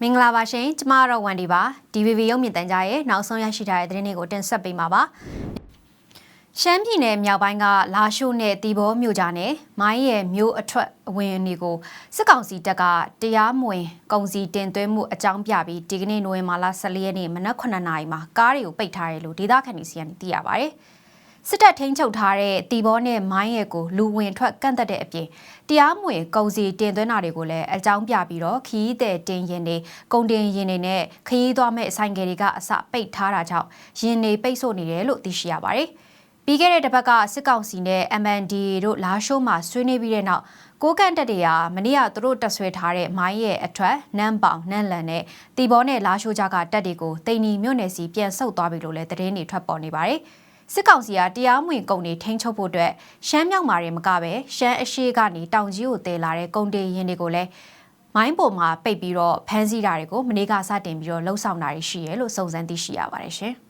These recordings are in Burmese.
မင်္ဂလာပါရှင်ကျမကတော့ဝန်ဒီပါ DVB ရုပ်မြင်သံကြားရဲ့နောက်ဆုံးရရှိထားတဲ့သတင်းတွေကိုတင်ဆက်ပေးမှာပါရှမ်းပြည်နယ်မြောက်ပိုင်းကလာရှိုးနဲ့တီဘောမြို့ကြားနဲ့မိုင်းရဲ့မြို့အထွက်အဝင်တွေကိုစစ်ကောင်စီတပ်ကတရားမဝင်ကုန်စည်တင်သွင်းမှုအကြောင်းပြပြီးဒီကနေ့နိုဝင်ဘာလ14ရက်နေ့မနက်9:00နာရီမှာကားတွေကိုပိတ်ထားတယ်လို့ဒေသခံတွေစီကနေသိရပါဗျ။ စစ်တပ်ထိန်းချုပ်ထားတဲ့တီဘောနဲ့မိုင်းရဲကိုလူဝင်ထွက်ကန့်သက်တဲ့အပြင်တရားမဝင်ကုန်စည်တင်သွင်းတာတွေကိုလည်းအကြောင်းပြပြီးတော့ခီးတဲ့တင်ရင်တွေကုန်တင်ရင်တွေနဲ့ခရီးသွားမဲ့ဆိုင်ကယ်တွေကအစပိတ်ထားတာကြောင့်ရင်တွေပိတ်ဆို့နေတယ်လို့သိရှိရပါတယ်။ပြီးခဲ့တဲ့တစ်ပတ်ကစစ်ကောင်စီနဲ့ MND တို့လာရှိုးမှာဆွေးနွေးပြီးတဲ့နောက်ကိုကန့်တက်တွေကမနေ့ကသူတို့တက်ဆွဲထားတဲ့မိုင်းရဲ့အထွက်နန်းပေါင်နန်းလန်နဲ့တီဘောနဲ့လာရှိုးကြကတက်တွေကိုတိန်နီမြို့နယ်စီပြန်ဆုတ်သွားပြီလို့လည်းသတင်းတွေထွက်ပေါ်နေပါတယ်။ စစ်ကောင်စီကတရားမဝင်ကုန်တွေထိန်းချုပ်ဖို့အတွက်ရှမ်းမြောက်မှာတွေမကပဲရှမ်းအရှိကနေတောင်ကြီးကိုတည်လာတဲ့ကုန်တွေရင်တွေကိုလည်းမိုင်းပေါ်မှာပိတ်ပြီးတော့ဖမ်းဆီးတာတွေကိုမနေ့ကစတင်ပြီးတော့လှုပ်ဆောင်တာတွေရှိရဲလို့စုံစမ်းသိရှိရပါတယ်ရှင်။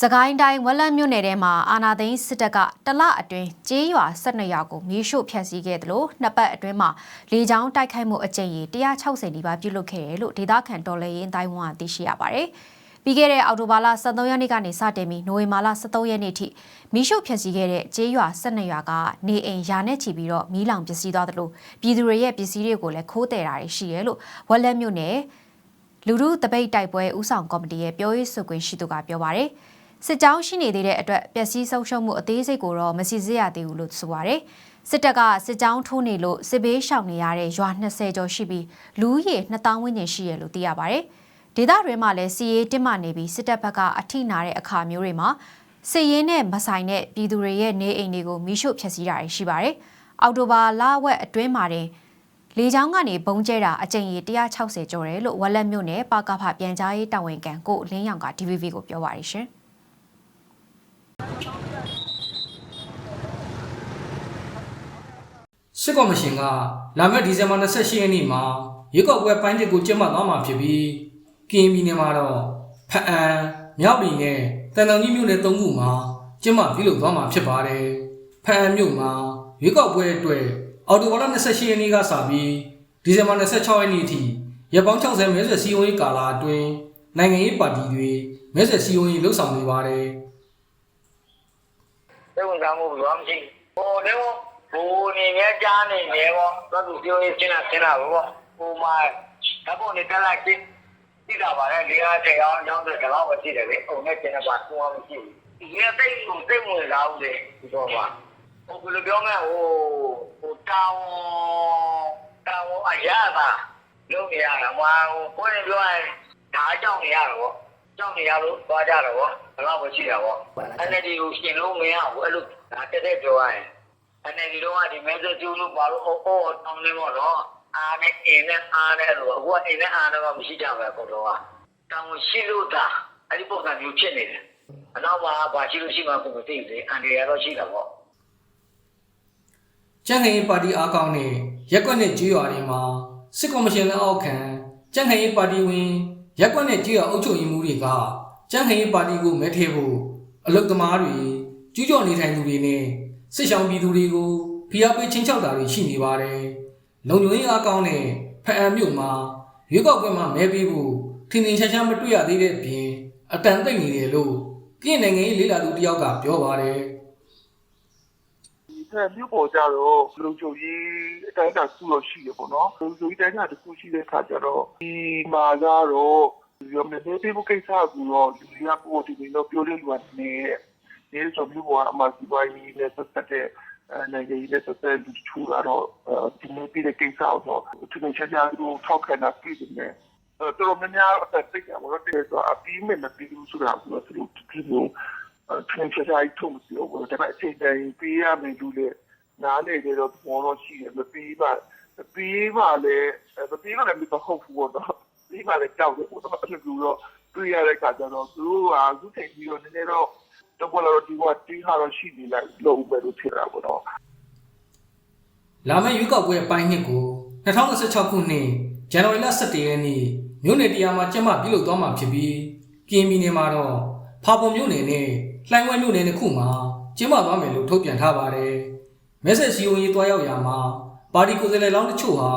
စကိုင်းတိုင်းဝက်လက်မြို့နယ်ထဲမှာအာနာသိန်းစစ်တပ်ကတလအတွင်းကျေးရွာ12ရွာကိုမီးရှို့ဖျက်ဆီးခဲ့တယ်လို့နှစ်ပတ်အတွင်းမှာလေကြောင်းတိုက်ခိုက်မှုအကြိမ်ရေ160နီးပါးပြုလုပ်ခဲ့တယ်လို့ဒေသခံတော်လှန်ရေးအတိုင်းဝန်းကသိရှိရပါတယ်။ ပြီးခဲ့တဲ့အောက်တိုဘာလ23ရက်နေ့ကနေစတင်ပြီးနိုဝင်ဘာလ23ရက်နေ့ထိမီးရှို့ဖျက်ဆီးခဲ့တဲ့ကျေးရွာ12ရွာကနေအိမ်ယာနဲ့ချီပြီးတော့မီးလောင်ပစ္စည်းသွားတယ်လို့ပြည်သူတွေရဲ့ပစ္စည်းတွေကိုလည်းခိုးတယ်တာတွေရှိရဲလို့ဝက်လက်မြို့နယ်လူမှုတပိတ်တိုက်ပွဲဥဆောင်ကော်မတီရဲ့ပြောရေးဆိုခွင့်ရှိသူကပြောပါတယ်။စစ်ကြောင်းရှိနေသေးတဲ့အတွက်ပျက်စီးဆုံးရှုံးမှုအသေးစိတ်ကိုတော့မစီစစ်ရသေးဘူးလို့ဆိုပါတယ်။စစ်တပ်ကစစ်ကြောင်းထိုးနေလို့စစ်ဘေးရှောင်နေရတဲ့ရွာ20ကျော်ရှိပြီးလူဦးရေ2000ဝန်းကျင်ရှိရလို့သိရပါတယ်။ ဒေသတွင်းမှာလည်းစီရေးတစ်မှနေပြီးစစ်တပ်ဘက်ကအထိနာတဲ့အခါမျိုးတွေမှာစစ်ရေးနဲ့မဆိုင်တဲ့ပြည်သူတွေရဲ့နေအိမ်တွေကိုမိရှို့ဖျက်ဆီးတာတွေရှိပါတယ်။အောက်တိုဘာလဝက်အတွင်းမှာတင်လေချောင်းကနေဘုံကျဲတာအကြိမ်ရေ160ကျော်တယ်လို့ဝက်လက်မြို့နယ်ပါကဖပြန်ကြားရေးတာဝန်ခံကိုလင်းရောင်က DVB ကိုပြောပါရရှင်။စစ်ကော်မရှင်ကလာမယ့်ဒီဇင်ဘာ28ရက်နေ့မှာရွေးကောက်ပွဲပိုင်းတစ်ကိုကျင်းပသွားမှာဖြစ်ပြီး ကရင်ပြည်နယ်မှာတော့ဖအံမြောက်ပြည်နဲ့တန်တောင်ကြီးမြို့နယ်သုံးခုမှာကျင်းပပြုလုပ်သွားမှာဖြစ်ပါတယ်။ဖအံမြို့မှာရွေးကောက်ပွဲအတွက်အော်တိုဘာလ28ရက်နေ့ကစပြီးဒီဇင်ဘာ26ရက်နေ့အထိရက်ပေါင်း60မဲဆွယ်စီယုံရေးကာလအတွင်းနိုင်ငံရေးပါတီတွေမဲဆွယ်စီယုံရေးလှုပ်ဆောင်နေပါတယ်။စိတ်ဝင်စားမှုဘာမှမရှိဟိုလည်းဟိုနေမြကြားနေတယ်ပေါ့သူကပြောရေးရှင်းတာရှင်းတာပေါ့ဟိုမှာဓာတ်ပုံနဲ့တက်လိုက်ချင်း သိတာပါလေလေးအားတရားအောင်ကြောင်းတဲ့တော့မရှိတယ်လေအုံနဲ့ကျင်းနေပါသူကမရှိဘူးဒီကတိတ်ကိုစိတ်ဝင်စားဘူးလေဒီတော့ပါဟိုဘယ်လိုပြောမလဲဟိုဟိုတောင်းတောင်းအရာသာလုံးနေရတာမဟိုကိုယ်ပြောရင်ဒါအကြောင်းနေရတော့ကြောက်နေရလို့သွားကြတော့ဗောဘယ်တော့မှရှိတာဗော NLD ကိုရှင်လို့မရဘူးအဲ့လိုဒါတက်တက်ပြောရရင် NLD တော့ကဒီမဲစကျူးလို့ပါလို့အော်အော်တောင်းနေပေါ့နော် အားနဲ့အင်းနဲ့အားနဲ့လို့အခုကအင်းနဲ့အားနဲ့မှမရှိကြဘူးပုံတော့ကတောင်းရှိလို့ဒါအဲ့ဒီပုံစံမျိုးဖြစ်နေတယ်အနောက်မှာဘာရှိလို့ရှိမှကိုမသိဘူးလေအန်ဒီရတော့ရှိတာပေါ့ကြံ့ခိုင်ရေးပါတီအားကောင်းတဲ့ရက်ကွက်နဲ့ကြေးရွာတွေမှာစစ်ကော်မရှင်လက်အောက်ခံကြံ့ခိုင်ရေးပါတီဝင်ရက်ကွက်နဲ့ကြေးရွာအုပ်ချုပ်ရေးမှူးတွေကကြံ့ခိုင်ရေးပါတီကိုမဲထည့်ဖို့အလုတ်သမားတွေကျူးကျော်နေထိုင်သူတွေနဲ့စစ်ဆောင်ပြည်သူတွေကိုဖိအားပေးချင်းချောက်တာတွေရှိနေပါတယ်။ လုံခြုံရေးအားကောင်းတဲ့ဖအံမြို့မှာရွေးကောက်ပွဲမှာမဲပေးဖို့ထင်ထင်ရှားရှားမတွေ့ရသေးတဲ့အပြင်အတန်တိတ်နေတယ်လို့ကင်းနိုင်ငံရေးလေးလာသူတယောက်ကပြောပါတယ်။ဒီဖက်မြို့ပေါ်ကြတော့လုံခြုံရေးအတိုင်းအတာတစ်ခုတော့ရှိရပေါ့နော်လုံခြုံရေးအတိုင်းအတာတစ်ခုရှိတဲ့ခါကျတော့ဒီမှာကတော့ရောမနေသေးဘူးကိစ္စကူတော့လူတွေကပို့ဒီလိုပြောလို့လူကနေနေဆိုမျိုးပေါ်အမှစီပွားရေးနဲ့ဆက်သက်တဲ့အဲ နိုင်ငံရေးနဲ့ဆက်သက်လူချူတာတော့ဒီလိုပြတဲ့ကိစ္စတော့သူတို့ချက်ကြလို့ထောက်ခံတာပြည်တယ်အဲတော်တော်များများအသက်သိကြပါတော့တဲ့ဆိုအပြီးမဲ့မပြီးဘူးဆိုတာကိုသူတို့ဒီလိုထင်ရှားရှားထုံးပြောဘူးဒါပေမဲ့အချိန်တိုင်းပေးရမယ်လို့လေနားလေတယ်တော့ဘောတော့ရှိတယ်မပေးပါမပေးပါလေမပေးပါလည်းမဟုတ်ဘူးတော့ပေးပါလေကြောက်တယ်ပေါ့တော့အဲ့လိုတော့တွေ့ရတဲ့ခါကျတော့သူတို့ကအခုချိန်ပြီးတော့နည်းနည်းတော့ တော့ဘောတော့ဒီကတီးဟာတော့ရှိနေလိုက်လို့ပဲလို့ထင်တာပေါ့နော်လာမယ့်ရွေးကောက်ပွဲအပိုင်းနှစ်ကို2026ခုနှစ်ဇန်နဝါရီလ17ရက်နေ့မြို့နယ်တရားမှာကျင်းပပြုလုပ်သွားမှာဖြစ်ပြီးကရင်ပြည်နယ်မှာတော့ဖာပုံမြို့နယ်နဲ့လှိုင်းဝဲမြို့နယ်နှစ်ခုမှာကျင်းပသွားမယ်လို့ထုတ်ပြန်ထားပါတယ်။မဲဆက်စီယုံရေးတွားရောက်ရာမှာပါတီကိုယ်စားလှယ်လောင်းတချို့ဟာ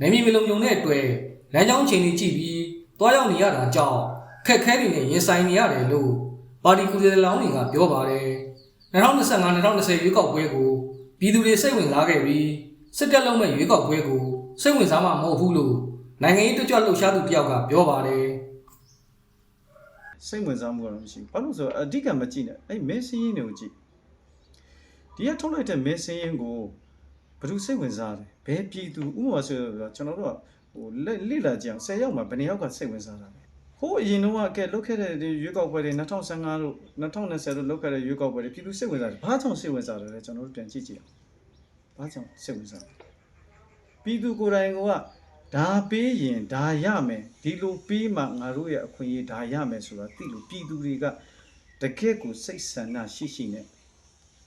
နိုင်မြေမလုံုံတဲ့အတွက်လမ်းကြောင်းချိန်တွေကြည့်ပြီးတွားရောက်နေရတာကြောင့်ခက်ခဲတွေနဲ့ရင်ဆိုင်နေရတယ်လို့ ပါတီကိုယ်စားလှယ်လောင်းတွေကပြောပါတယ်2025-2020ရွေးကောက်ပွဲကိုပြည်သူတွေစိတ်ဝင်စားခဲ့ပြီးစစ်တပ်လုံးမဲ့ရွေးကောက်ပွဲကိုစိတ်ဝင်စားမှမဟုတ်ဘူးလို့နိုင်ငံရေးတွကြွလှုပ်ရှားသူတယောက်ကပြောပါတယ်စိတ်ဝင်စားမှုကတော့မရှိဘူးဘာလို့လဲဆိုတော့အဓိကမကြည့်နဲ့အဲ့မဲစင်းရင်တွေကိုကြည့်ဒီကထုတ်လိုက်တဲ့မဲစင်းရင်ကိုဘယ်သူစိတ်ဝင်စားတယ်ဘယ်ပြည်သူဥပမာဆိုတော့ကျွန်တော်တို့ကဟိုလက်လိလာကြအောင်10ယောက်မှာဘယ်နှစ်ယောက်ကစိတ်ဝင်စားတာလဲ ဟိုအရင်တော့ကဲလုတ်ခဲ့တဲ့ဒီရွေးကောက်ပွဲတွေ2015တို့2020တို့လုတ်ခဲ့တဲ့ရွေးကောက်ပွဲတွေပြည်သူစိတ်ဝင်စားတယ်ဘာကြောင့်စိတ်ဝင်စားတယ်လဲကျွန်တော်တို့ပြန်ကြည့်ကြည့်အောင်ဘာကြောင့်စိတ်ဝင်စားလဲပြည်သူကိုယ်တိုင်ကဒါပေးရင်ဒါရမယ်ဒီလိုပေးမှငါတို့ရဲ့အခွင့်အရေးဒါရမယ်ဆိုတာသိလို့ပြည်သူတွေကတကယ့်ကိုစိတ်ဆန္ဒရှိရှိနဲ့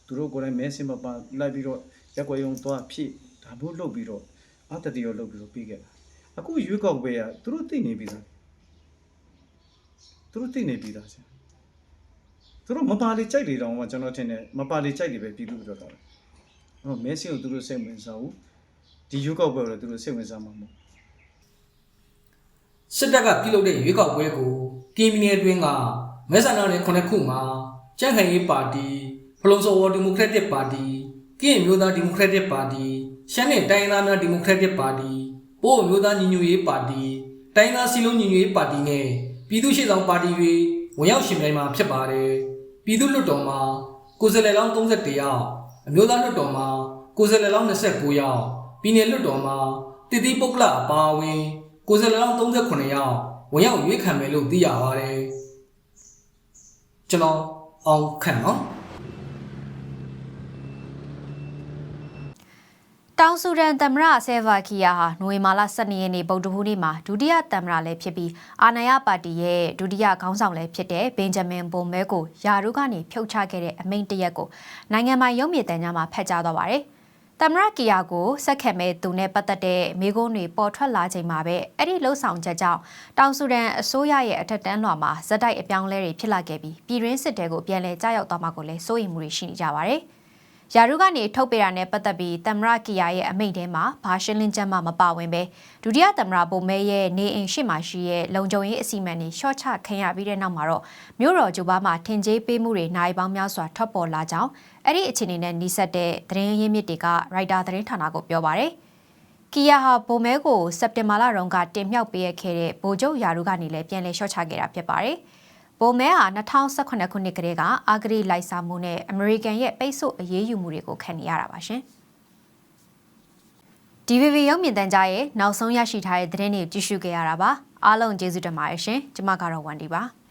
သူတို့ကိုယ်တိုင်မဲစင်မပါလိုက်ပြီးတော့ရက်ွက်ရုံသွားဖြစ်ဒါမျိုးလုပ်ပြီးတော့အတတိရောလုပ်ပြီးတော့ပြီးခဲ့တာအခုရွေးကောက်ပွဲကသူတို့သိနေပြီသား သူတို့သိနေပြီသားဆရာသူတို့မပါလေကြိုက်လေတော့မှကျွန်တော်ထင်တယ်မပါလေကြိုက်လေပဲပြည်သူတို့တော့တယ်ဟောမဲစင်ကိုသူတို့စိတ်ဝင်စားဘူးဒီရွေးကောက်ပွဲကိုလည်းသူတို့စိတ်ဝင်စားမှာမဟုတ်စစ်တပ်ကပြုလုပ်တဲ့ရွေးကောက်ပွဲကိုကင်းမီနယ်အတွင်းကမဲဆန္ဒနယ်ခုနှစ်ခုမှာကြံ့ခိုင်ရေးပါတီဖလုံစော်ဝဒီမိုကရက်တစ်ပါတီကင်းမျိုးသားဒီမိုကရက်တစ်ပါတီရှမ်းနယ်တိုင်းရင်းသားများဒီမိုကရက်တစ်ပါတီပို့မျိုးသားညီညွတ်ရေးပါတီတိုင်းသားစီလုံးညီညွတ်ရေးပါတီနဲ့ ပြည်သူ့ရှေ့ဆောင်ပါတီတွေဝင်ရောက်ရှင်ပြိုင်မှာဖြစ်ပါတယ်ပြည်သူ့လွှတ်တော်မှာကိုယ်စားလှယ်လောင်း31ယောက်အမျိုးသားလွှတ်တော်မှာကိုယ်စားလှယ်လောင်း29ယောက်ပြည်နယ်လွှတ်တော်မှာတည်တည်ပုဂ္ဂလအပါအဝင်ကိုယ်စားလှယ်လောင်း39ယောက်ဝင်ရောက်ရွေးခံမယ်လို့သိရပါတယ်ကျွန်တော်အောင်ခန့်နော် တောင်ဆူဒန်သမ္မတဆဲဗာကီယာဟာနိုဝင်ဘာလ12ရက်နေ့ဗုဒ္ဓဟူးနေ့မှာဒုတိယသမ္မတလည်းဖြစ်ပြီးအာဏာရပါတီရဲ့ဒုတိယခေါင်းဆောင်လည်းဖြစ်တဲ့ဘင်ဂျမင်ဘုံမဲကိုယာရုကနေဖြုတ်ချခဲ့တဲ့အမိန့်တရက်ကိုနိုင်ငံမှာရုံးမြေတန်းကြားမှာဖတ်ကြားသွားပါတယ်။သမ္မတကီယာကိုစက်ခက်မဲ့သူနဲ့ပတ်သက်တဲ့မိကုန်းတွေပေါ်ထွက်လာချိန်မှာပဲအဲ့ဒီလှုပ်ဆောင်ချက်ကြောင့်တောင်ဆူဒန်အစိုးရရဲ့အထက်တန်းလွှာမှာဇက်တိုက်အပြောင်းလဲတွေဖြစ်လာခဲ့ပြီးပြည်တွင်းစစ်တဲကိုပြန်လည်ကြားရောက်သွားမှာကိုလည်းစိုးရိမ်မှုတွေရှိနေကြပါတယ်။ ယာရုကနေထုတ်ပေးတာနဲ့ပတ်သက်ပြီးသမ္မရကီယာရဲ့အမိန့်ထဲမှာဘာရှင်းလင်းချက်မှမပါဝင်ပဲဒုတိယသမ္မရပုံမဲရဲ့နေအိမ်ရှိမှရှိရဲ့လုံခြုံရေးအစီအမံတွေရှော့ချခံရပြီးတဲ့နောက်မှာတော့မြို့တော်ဂျူဘာမှာထင်ကြေးပေးမှုတွေနိုင်ပေါင်းများစွာထွက်ပေါ်လာကြောင်းအဲ့ဒီအခြေအနေနဲ့နှိစက်တဲ့သတင်းရင်းမြစ်တွေကရိုက်တာသတင်းဌာနကိုပြောပါရယ်ကီယာဟာပုံမဲကိုစက်တင်ဘာလတုန်းကတင်မြှောက်ပေးခဲ့တဲ့ဗိုလ်ချုပ်ယာရုကနေလည်းပြန်လည်ရှော့ချခဲ့တာဖြစ်ပါတယ်။ ဘိုမဲဟာ2018ခုနှစ်ကတည်းကအာဂရိလိုက်စားမှုနဲ့အမေရိကန်ရဲ့ပိတ်ဆို့အရေးယူမှုတွေကိုခံနေရတာပါရှင်။ DVB ရုပ်မြင်သံကြားရဲ့နောက်ဆုံးရရှိထားတဲ့သတင်းတွေကိုကြည့်ရှုခဲ့ရတာပါ။အားလုံးကျေးဇူးတင်ပါတယ်ရှင်။ကျွန်မကတော့ဝန်ဒီပါ။